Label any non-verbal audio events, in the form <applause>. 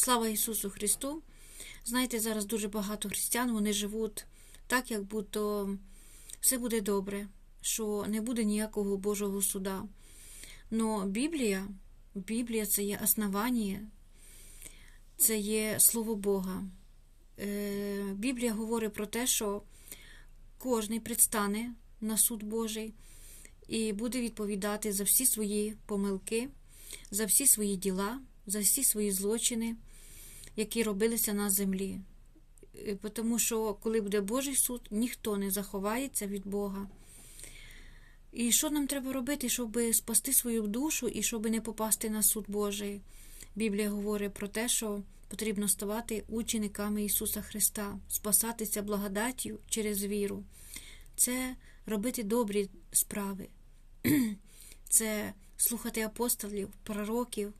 Слава Ісусу Христу! Знаєте, зараз дуже багато християн вони живуть так, як будто все буде добре, що не буде ніякого Божого суда. Но Біблія, Біблія це є основання, це є Слово Бога. Е, Біблія говорить про те, що кожний предстане на суд Божий і буде відповідати за всі свої помилки, за всі свої діла, за всі свої злочини, які робилися на землі. Е, Тому що, коли буде Божий суд, ніхто не заховається від Бога. І що нам треба робити, щоб спасти свою душу і щоб не попасти на суд Божий? Біблія говорить про те, що потрібно ставати учениками Ісуса Христа, спасатися благодаттю через віру. Це робити добрі справи, <clears throat> це слухати апостолів, пророків,